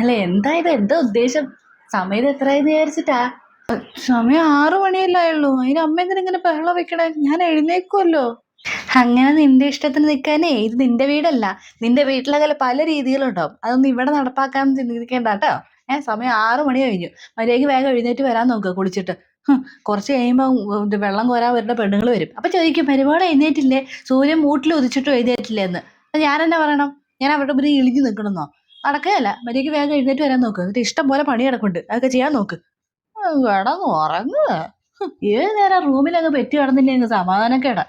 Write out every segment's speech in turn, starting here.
അല്ല എന്താ ഇത്? എന്താ ഉദ്ദേശം? സമയത്ത് എത്രയെന്ന് വിചാരിച്ചിട്ടാ? സമയം ആറു മണിയല്ലായുള്ളൂ അതിന് അമ്മ എന്തിനെ ബഹളം വെക്കണേ? ഞാൻ എഴുന്നേക്കുമല്ലോ അങ്ങനെ നിന്റെ ഇഷ്ടത്തിന് നിൽക്കാനേ ഇത് നിന്റെ വീടല്ല. നിന്റെ വീട്ടിലകലെ പല രീതികളുണ്ടാവും. അതൊന്നും ഇവിടെ നടപ്പാക്കാൻ ചിന്തിക്കേണ്ട കേട്ടോ. ഏഹ് സമയം ആറു മണി കഴിഞ്ഞു. മര്യാദയ്ക്ക് വേഗം എഴുന്നേറ്റ് വരാൻ നോക്കുക കുളിച്ചിട്ട്. കുറച്ച് കഴിയുമ്പോൾ വെള്ളം കോരാൻ വരുന്ന പെണ്ണുങ്ങൾ വരും. അപ്പൊ ചോദിക്കും പരിപാടി എഴുന്നേറ്റില്ലേ? സൂര്യൻ മൂട്ടിൽ ഉദിച്ചിട്ട് എഴുന്നേറ്റില്ലേ എന്ന്? അപ്പൊ ഞാൻ എന്നാ പറയണം? ഞാൻ അവരുടെ മുന്നിൽ ഇളിഞ്ഞു നിൽക്കണമെന്നോ നടക്കുകയല്ല. മര്യാദയ്ക്ക് വേഗം എഴുന്നേറ്റ് വരാൻ നോക്ക്. എന്നിട്ട് ഇഷ്ടം പോലെ പണി കിടക്കുന്നുണ്ട് അതൊക്കെ ചെയ്യാൻ നോക്ക്. കിടന്ന് ഉറങ്ങുക ഏത് നേരം റൂമിലങ്ങ് പെറ്റി കിടന്നില്ലേ അങ്ങ് സമാധാനക്കേടാ.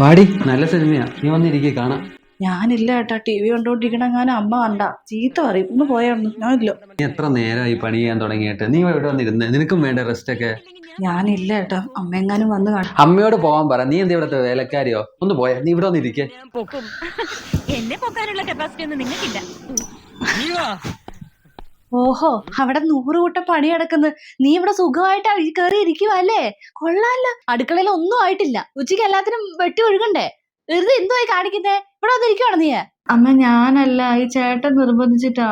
പാടി നല്ല സിനിമയാ. നീ വന്നിരിക്കേ കാണാം. ഞാനില്ല ഏട്ടാ. ടി വി കണ്ടോണ്ടിരിക്കണ ഞാൻ അമ്മ കണ്ട. ചീത്ത പറയും. ഒന്ന് പോയായിരുന്നു ഞാനില്ല നീ എത്ര നേരമായി പണി ചെയ്യാൻ തുടങ്ങിയിട്ട്? നീ എവിടെ വന്നിരുന്നേ? നിനക്കും വേണ്ട റെസ്റ്റ് ഒക്കെ. ഞാനില്ല ഏട്ടാ. അമ്മയെങ്ങാനും വന്ന് കാണും. അമ്മയോട് പോവാൻ പറ. നീ എന്താ ഇവിടുത്തെ വേലക്കാരിയോ? ഒന്ന് പോയാ. നീ ഇവിടെ വന്നിരിക്കേ. എന്നെ പോക്കാനുള്ള കപ്പാസിറ്റി ഒന്നും നിങ്ങൾക്കില്ല. ഓഹോ അവിടെ നൂറ് കൂട്ടം പണി കിടക്കുന്നു നീ ഇവിടെ സുഖമായിട്ട് കയറി ഇരിക്കുവല്ലേ കൊള്ളാല്ല. അടുക്കളയിൽ ഒന്നും ആയിട്ടില്ല. ഉച്ചയ്ക്ക് എല്ലാത്തിനും വെട്ടി ഒഴുകണ്ടേ? വെറുതെ എന്തുവായി കാണിക്കുന്നേ? ഇവിടെ വന്നിരിക്കുവാണ് നീ അമ്മ ഞാനല്ല ഈ ചേട്ടൻ നിർബന്ധിച്ചിട്ടാ.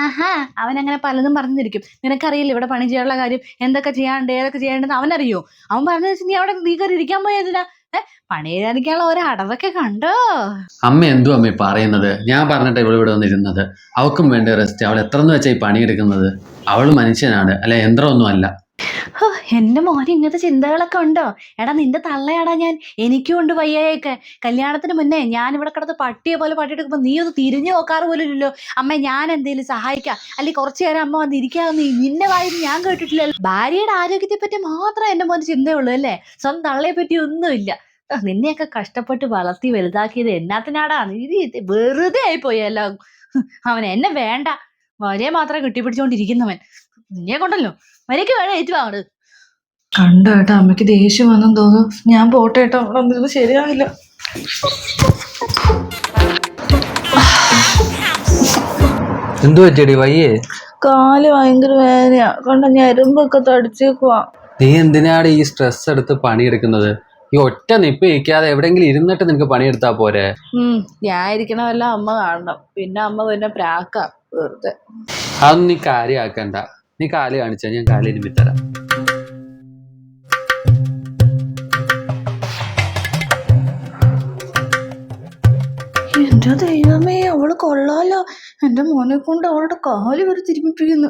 ആഹാ അവൻ അങ്ങനെ പലതും പറഞ്ഞിരിക്കും. നിനക്കറിയില്ല ഇവിടെ പണി ചെയ്യാനുള്ള കാര്യം എന്തൊക്കെ ചെയ്യാണ്ട് ഏതൊക്കെ ചെയ്യേണ്ടെന്ന് അവനറിയോ? അവൻ പറഞ്ഞു വെച്ചാൽ നീ അവിടെ നീ കയറി ഇരിക്കാൻ പോയതിനാ പണി ചെയ്യാനിരിക്കാനുള്ള ഒരു അടവൊക്കെ കണ്ടോ? അമ്മ എന്തു അമ്മ പറയുന്നത്? ഞാൻ പറഞ്ഞിട്ട് ഇവിടെ ഇവിടെ വന്നിരുന്നത്. അവക്കും വേണ്ട റെസ്റ്റ് അവൾ എത്ര എന്ന് വെച്ചാൽ ഈ പണിയെടുക്കുന്നത്? അവൾ മനുഷ്യനാണ് അല്ലെ യന്ത്രമൊന്നും അല്ല. ഹോ, മോന് ഇങ്ങനത്തെ ചിന്തകളൊക്കെ ഉണ്ടോ? എടാ നിന്റെ തള്ളയാടാ ഞാൻ. എനിക്കും ഉണ്ട് വയ്യായൊക്കെ. കല്യാണത്തിന് മുന്നേ ഞാൻ ഇവിടെ കിടന്ന് പട്ടിയെ പോലെ പട്ടിയെടുക്കുമ്പോ നീ ഒന്ന് തിരിഞ്ഞു നോക്കാറ് പോലും ഇല്ലല്ലോ. അമ്മ ഞാൻ എന്തേലും സഹായിക്കാം. അല്ലെങ്കിൽ കുറച്ചു നേരം അമ്മ വന്ന് ഇരിക്കാമെന്ന് നിന്റെ വായി ഞാൻ കേട്ടിട്ടില്ലല്ലോ. ഭാര്യയുടെ ആരോഗ്യത്തെ പറ്റി മാത്രമേ എന്റെ മോന് ചിന്തയുള്ളൂ അല്ലേ? സ്വന്തം തള്ളയെ പറ്റി ഒന്നുമില്ല. നിന്നെയൊക്കെ കഷ്ടപ്പെട്ട് വളർത്തി വലുതാക്കിയത് എന്നാത്തിനാടാ? നീ വെറുതെ ആയിപ്പോയി എല്ലാം അവൻ എന്നെ വേണ്ട. വരെ മാത്രം കെട്ടിപ്പിടിച്ചോണ്ടിരിക്കുന്നവൻ. നിന്നെ കൊണ്ടല്ലോ. വരയ്ക്ക് വേണം ഏറ്റുവാങ്ങട് കണ്ടോ ഏട്ടാ അമ്മയ്ക്ക് ദേഷ്യം വന്നെന്ന് തോന്നുന്നു. ഞാൻ പോട്ടെ ഏട്ടാ അവിടെ ഒന്നും ശരിയാവില്ല. എന്തു പറ്റിയടി വയ്യേ? കാൽ ഭയങ്കര വേദനയാ. കണ്ട ഞരമ്പൊക്കെ തടിച്ചേക്കുവാ. നീ എന്തിനാണ് ഈ സ്ട്രെസ് എടുത്ത് പണിയെടുക്കുന്നത്? ഈ ഒറ്റ നിപ്പ് ഇരിക്കാതെ എവിടെങ്കിലും ഇരുന്നിട്ട് നിനക്ക് പണിയെടുത്താ പോരെ? ഞാൻ ഇരിക്കണമല്ല അമ്മ കാണണം. പിന്നെ അമ്മ പിന്നെ പ്രാക്ക വെറുതെ. അതൊന്നും നീ കാര്യമാക്കണ്ട നീ കാൽ കാണിച്ചാ ഞാൻ കാലിൽ തരാം എന്റെ ദൈവമേ അവൾ കൊള്ളാലോ. എന്റെ മോനെ കൊണ്ട് അവളുടെ കാൽ വരെ തിരുമിപ്പിക്കുന്നു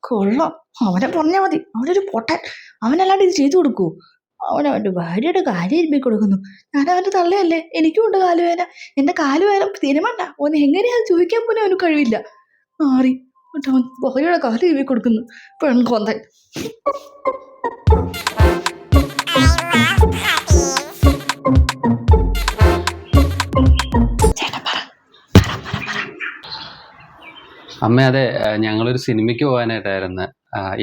കൊള്ളാം. അവനെ പറഞ്ഞാൽ മതി. അവനൊരു പൊട്ടൻ. അവനല്ലാണ്ട് ഇത് ചെയ്തു കൊടുക്കൂ. അവൻ അവന്റെ ഭാര്യയുടെ കാര്യം ഇരുമ്പി കൊടുക്കുന്നു. ഞാൻ തള്ളയല്ലേ? എനിക്കും ഉണ്ട് കാലുവേന എന്റെ കാലുവേന തിരുമണ്ട ഒന്ന് എങ്ങനെയാ ചോദിക്കാൻ പോലും അവന് കഴിവില്ല. മാറി. എന്നിട്ട് അവൻ ഭാര്യയുടെ കാൽ ഇരുമ്പി കൊടുക്കുന്നു. പെൺകോന്തൻ അമ്മ അതെ ഞങ്ങളൊരു സിനിമയ്ക്ക് പോകാനായിട്ടായിരുന്നു.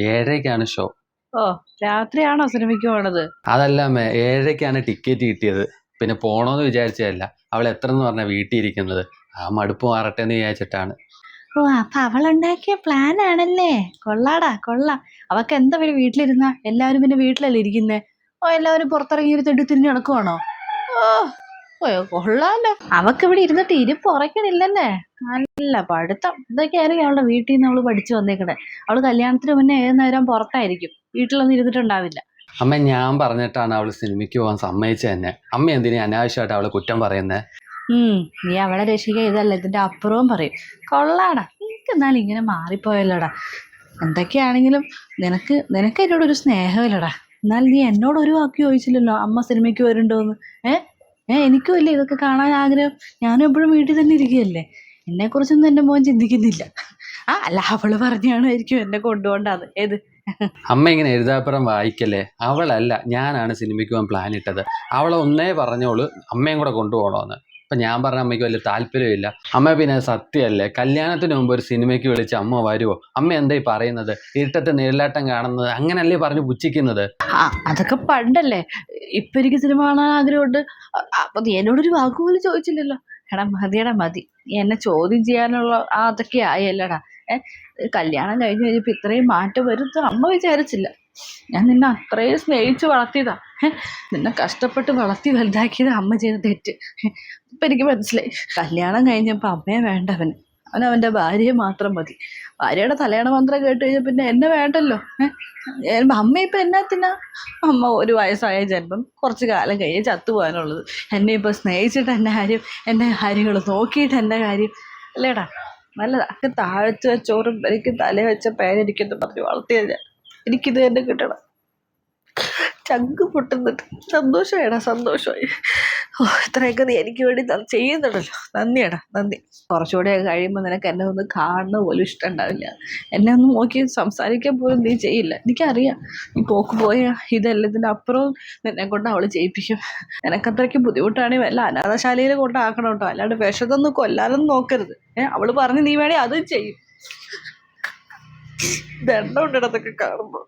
ഏഴരക്കാണ് ഷോ. ഓ രാത്രിയാണോ സിനിമയ്ക്ക് പോണത്? അതല്ല അമ്മ ഏഴരക്കാണ് ടിക്കറ്റ് കിട്ടിയത്. പിന്നെ പോണോന്ന് വിചാരിച്ചതല്ല. അവൾ എത്ര എന്ന് പറഞ്ഞ വീട്ടിൽ ഇരിക്കുന്നത്. ആ മടുപ്പ് മാറട്ടെ എന്ന് വിചാരിച്ചിട്ടാണ്. ഓ അപ്പൊ അവളുണ്ടാക്കിയ പ്ലാൻ ആണല്ലേ? കൊള്ളാടാ കൊള്ളാം. അവക്ക് എന്താ പിന്നെ വീട്ടിലിരുന്ന? എല്ലാവരും പിന്നെ വീട്ടിലല്ലേ ഇരിക്കുന്നേ? ഓ എല്ലാവരും പുറത്തിറങ്ങി ഒരു തെണ്ടി തിരിഞ്ഞു നടക്കുവാണോ? ഓ കൊള്ളാലോ. അവക്ക് ഇവിടെ ഇരുന്നിട്ട് ഇരിപ്പ് ഉറക്കണില്ലല്ലേ? നല്ല പഠിത്തം. ഇതൊക്കെയായിരിക്കും അവളുടെ വീട്ടിൽ നിന്ന് അവൾ പഠിച്ചു വന്നേക്കണേ. അവൾ കല്യാണത്തിന് മുന്നേ ഏത് നേരം പുറത്തായിരിക്കും? വീട്ടിലൊന്നും ഇരുന്നിട്ടുണ്ടാവില്ല. അമ്മ ഞാൻ പറഞ്ഞിട്ടാണ് അവൾ സിനിമയ്ക്ക് പോകാൻ സമ്മതിച്ചത് തന്നെ അമ്മ എന്തിനാ അനാവശ്യമായിട്ട് അവളെ കുറ്റം പറയുന്നത് നീ അവളെ രക്ഷിക്കുക ഇതല്ല ഇതിന്റെ അപ്പുറവും പറയും. കൊള്ളാടാ നിനക്ക് എന്നാലും ഇങ്ങനെ മാറിപ്പോയല്ലോടാ. എന്തൊക്കെയാണെങ്കിലും നിനക്ക് നിനക്ക് എന്നോട് ഒരു സ്നേഹമില്ലടാ. എന്നാൽ നീ എന്നോട് ഒരു വാക്ക് ചോദിച്ചില്ലല്ലോ അമ്മ സിനിമയ്ക്ക് വരുന്നുണ്ടോന്ന്? ഏ? ഏ എനിക്കും ഇല്ലേ ഇതൊക്കെ കാണാൻ ആഗ്രഹം. ഞാനും എപ്പോഴും വീട്ടിൽ തന്നെ ഇരിക്കുകയല്ലേ? എന്നെ കുറിച്ചൊന്നും എന്റെ മോൻ ചിന്തിക്കുന്നില്ല. ആ അല്ല അവൾ പറഞ്ഞാണായിരിക്കും എന്നെ കൊണ്ടുപോണ്ടത് ഏത്? അമ്മ ഇങ്ങനെ എഴുതാപ്പുറം വായിക്കല്ലേ? അവളല്ല ഞാനാണ് സിനിമയ്ക്ക് പോകാൻ പ്ലാൻ ഇട്ടത്. അവളെ ഒന്നേ പറഞ്ഞോളൂ അമ്മയും കൂടെ കൊണ്ടുപോകണമെന്ന് അപ്പം ഞാൻ പറഞ്ഞ അമ്മയ്ക്ക് വലിയ താല്പര്യമില്ല. അമ്മ പിന്നെ സത്യമല്ലേ? കല്യാണത്തിന് മുമ്പ് ഒരു സിനിമയ്ക്ക് വിളിച്ച് അമ്മ വരുമോ അമ്മ എന്താ ഈ പറയുന്നത്? ഇരുട്ടത്ത് നീളാട്ടം കാണുന്നത്? അങ്ങനല്ലേ പറഞ്ഞു പുച്ഛിക്കുന്നത്? അതൊക്കെ പണ്ടല്ലേ. ഇപ്പൊ എനിക്ക് സിനിമ കാണാൻ ആഗ്രഹമുണ്ട്. അപ്പം എന്നോടൊരു വാക്ക് പോലും ചോദിച്ചില്ലല്ലോ. എടാ മതിയടാ മതി. എന്നെ ചോദ്യം ചെയ്യാനുള്ള അതൊക്കെ ആയല്ലടാ. കല്യാണം കഴിഞ്ഞ് കഴിഞ്ഞപ്പോ ഇത്രയും മാറ്റം വരും അമ്മ വിചാരിച്ചില്ല. ഞാൻ നിന്നെ അത്രയും സ്നേഹിച്ച് വളർത്തിയതാ. നിന്നെ കഷ്ടപ്പെട്ട് വളർത്തി വലുതാക്കിയത് അമ്മ ചെയ്ത തെറ്റ്. ഇപ്പം എനിക്ക് മനസ്സിലായി. കല്യാണം കഴിഞ്ഞപ്പോൾ അമ്മയെ വേണ്ട അവൻ അവന്റെ ഭാര്യയെ മാത്രം മതി. ഭാര്യയുടെ തലയണ മന്ത്രം കേട്ട് കഴിഞ്ഞാൽ പിന്നെ എന്നെ വേണ്ടല്ലോ. അമ്മ ഇപ്പം എന്നാത്തിനാ അമ്മ ഒരു വയസ്സായ ജന്മം കുറച്ച് കാലം കഴിഞ്ഞ് ചത്തുപോകാനുള്ളത്. എന്നെ ഇപ്പോൾ സ്നേഹിച്ചിട്ട് എന്റെ കാര്യം എന്റെ കാര്യങ്ങൾ നോക്കിയിട്ട് എന്റെ കാര്യം അല്ലേടാ? നല്ലതാ. താഴ്ച ചോറും എനിക്ക് തല വെച്ച പേരെനിക്കെന്ന് പറഞ്ഞ് വളർത്തിയത് എനിക്കിത് തന്നെ കിട്ടണം. ചങ്ക് പൊട്ടുന്നുണ്ട് സന്തോഷമായിടാ സന്തോഷമായി. ഓ ഇത്രയൊക്കെ നീ എനിക്ക് വേണ്ടി ചെയ്യുന്നുണ്ടല്ലോ. നന്ദിയടാ നന്ദി. കുറച്ചുകൂടെ കഴിയുമ്പോൾ നിനക്ക് എന്നെ ഒന്ന് കാണുന്ന പോലും ഇഷ്ടം ഉണ്ടാവില്ല എന്നെ ഒന്ന് നോക്കി സംസാരിക്കാൻ പോലും നീ ചെയ്യില്ല. എനിക്കറിയാം. നീ പോക്ക് പോയ ഇതെല്ലാത്തിന്റെ അപ്പുറവും നിന്നെ കൊണ്ട് അവൾ ചെയ്യിപ്പിക്കും നിനക്കത്രയ്ക്ക് ബുദ്ധിമുട്ടാണെങ്കിൽ വല്ല അനാഥശാലയിൽ കൊണ്ടാക്കണം കേട്ടോ. അല്ലാണ്ട് വിഷതൊന്നും കൊല്ലാനൊന്നും നോക്കരുത്. ഏഹ് അവൾ പറഞ്ഞ് നീ വേണേ അതും ചെയ്യും. ദണ്ഡമുണ്ട് അതൊക്കെ കാണുമ്പോൾ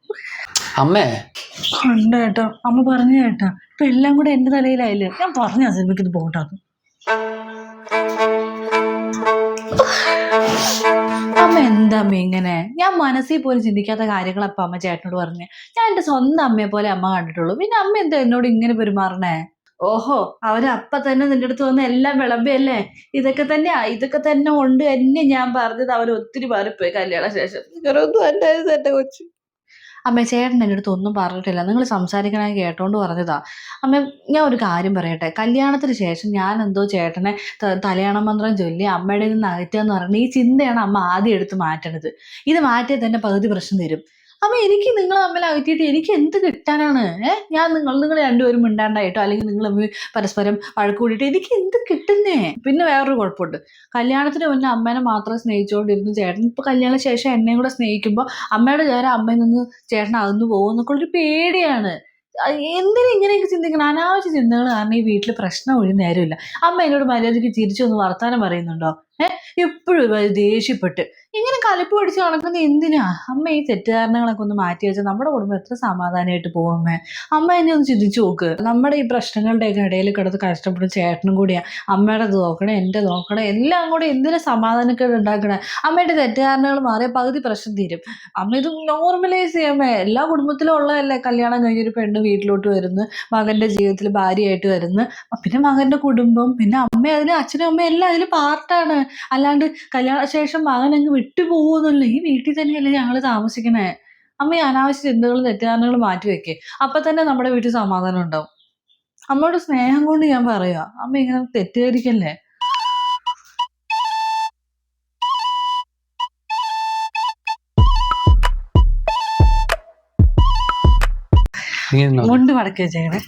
അമ്മേ. കണ്ട കേട്ടോ. അമ്മ പറഞ്ഞു കേട്ടാ. ഇപ്പൊ എല്ലാം കൂടെ എന്റെ തലയിലായില്ലേ? ഞാൻ പറഞ്ഞ സിനിമയ്ക്ക് ഇത് പോകണ്ടത് അമ്മ എന്താ അമ്മ ഇങ്ങനെ? ഞാൻ മനസ്സിൽ പോലും ചിന്തിക്കാത്ത കാര്യങ്ങളപ്പ അമ്മ ചേട്ടനോട് പറഞ്ഞേ. ഞാൻ എന്റെ സ്വന്തം അമ്മയെ പോലെ അമ്മ കണ്ടിട്ടുള്ളൂ. പിന്നെ അമ്മ എന്താ എന്നോട് ഇങ്ങനെ പെരുമാറണേ? ഓഹോ അവരപ്പ തന്നെ നിന്റെ അടുത്ത് വന്ന എല്ലാം വിളമ്പിയല്ലേ? ഇതൊക്കെ തന്നെയാ ഇതൊക്കെ തന്നെ ഉണ്ട് എന്നെ ഞാൻ പറഞ്ഞത് അവർ ഒത്തിരി മാറിപ്പോയി കല്യാണ ശേഷം. ഇങ്ങനൊന്നും കൊച്ചു. അമ്മ ചേട്ടൻ എന്റെ അടുത്ത് ഒന്നും പറഞ്ഞിട്ടില്ല. നിങ്ങൾ സംസാരിക്കണ കേട്ടോണ്ട് പറഞ്ഞതാ. അമ്മ ഞാൻ ഒരു കാര്യം പറയട്ടെ. കല്യാണത്തിന് ശേഷം ഞാൻ എന്തോ ചേട്ടനെ തലയാണ മന്ത്രം ചൊല്ലി അമ്മയുടെ നിന്ന് അകറ്റുക എന്ന് പറഞ്ഞാൽ ഈ ചിന്തയാണ് അമ്മ ആദ്യം എടുത്ത് മാറ്റണത്. ഇത് മാറ്റിയാൽ തന്നെ പകുതി പ്രശ്നം തരും. അമ്മ എനിക്ക് നിങ്ങൾ തമ്മിൽ അകറ്റിയിട്ട് എനിക്ക് എന്ത് കിട്ടാനാണ്? ഏഹ് ഞാൻ നിങ്ങൾ നിങ്ങൾ രണ്ടുപേരും മിണ്ടാണ്ടായിട്ടോ? അല്ലെങ്കിൽ നിങ്ങൾ പരസ്പരം വഴക്ക് കൂടിയിട്ട്? എനിക്ക് എന്ത് കിട്ടുന്നേ? പിന്നെ വേറൊരു കുഴപ്പമുണ്ട്. കല്യാണത്തിന് മുന്നേ അമ്മേനെ മാത്രം സ്നേഹിച്ചുകൊണ്ടിരുന്നു ചേട്ടൻ. ഇപ്പൊ കല്യാണ ശേഷം എന്നെയും കൂടെ സ്നേഹിക്കുമ്പോൾ അമ്മയുടെ ചേരം അമ്മയിൽ നിന്ന് ചേട്ടൻ അകന്നു പോകുമെന്നൊക്കെ ഒരു പേടിയാണ്. എന്തിനാ ഇങ്ങനെയൊക്കെ ചിന്തിക്കണം? അനാവശ്യ ചിന്തകൾ കാരണം ഈ വീട്ടിൽ പ്രശ്നം ഒഴി നേരമില്ല അമ്മ എന്നോട് മര്യാദയ്ക്ക് തിരിച്ചൊന്ന് വർത്താനം പറയുന്നുണ്ടോ? ഏഹ് എപ്പോഴും ദേഷ്യപ്പെട്ട്. ഇങ്ങനെ കലിപ്പ് പിടിച്ച് നടക്കുന്ന എന്തിനാ? അമ്മ ഈ തെറ്റുകാരണങ്ങളൊക്കെ ഒന്ന് മാറ്റി വെച്ചാൽ നമ്മുടെ കുടുംബം എത്ര സമാധാനമായിട്ട് പോകും അമ്മ? അമ്മ എന്നെ ഒന്ന് ചിന്തിച്ചു നോക്ക്. നമ്മുടെ ഈ പ്രശ്നങ്ങളുടെയൊക്കെ ഇടയിൽ കിടന്ന് കഷ്ടപ്പെടുന്ന ചേട്ടനും കൂടിയാ. അമ്മയുടെ നോക്കണേ എന്റെ നോക്കണേ എല്ലാം കൂടെ എന്തിനാ സമാധാനക്കേട് ഉണ്ടാക്കണേ? അമ്മയുടെ തെറ്റുകാരണങ്ങൾ മാറിയ പകുതി പ്രശ്നം തീരും. അമ്മ ഇത് നോർമലൈസ് ചെയ്യാമേ എല്ലാ കുടുംബത്തിലും ഉള്ളതല്ലേ കല്യാണം കഴിഞ്ഞൊരു പെണ്ണ് വീട്ടിലോട്ട് വരുന്നു മകന്റെ ജീവിതത്തിൽ ഭാര്യയായിട്ട് വരുന്നു. പിന്നെ മകന്റെ കുടുംബം പിന്നെ അമ്മ അതിന് അച്ഛനും അമ്മയും എല്ലാം അതിൽ പാർട്ടാണ് അല്ലാണ്ട് കല്യാണ ശേഷം മകൻ അങ്ങ് വിട്ടുപോകുന്നില്ല ഈ വീട്ടിൽ തന്നെയല്ലേ ഞങ്ങൾ താമസിക്കണേ അമ്മ ഈ അനാവശ്യ ചിന്തകളും തെറ്റിദ്ധാരണകളും മാറ്റി വെക്കേ. അപ്പൊ തന്നെ നമ്മുടെ വീട്ടിൽ സമാധാനം ഉണ്ടാവും. അമ്മയുടെ സ്നേഹം കൊണ്ട് ഞാൻ പറയുക അമ്മ ഇങ്ങനെ തെറ്റിദ്ധരിക്കല്ലേ. മുണ്ട് മടക്കി വെച്ചേക്കണേ.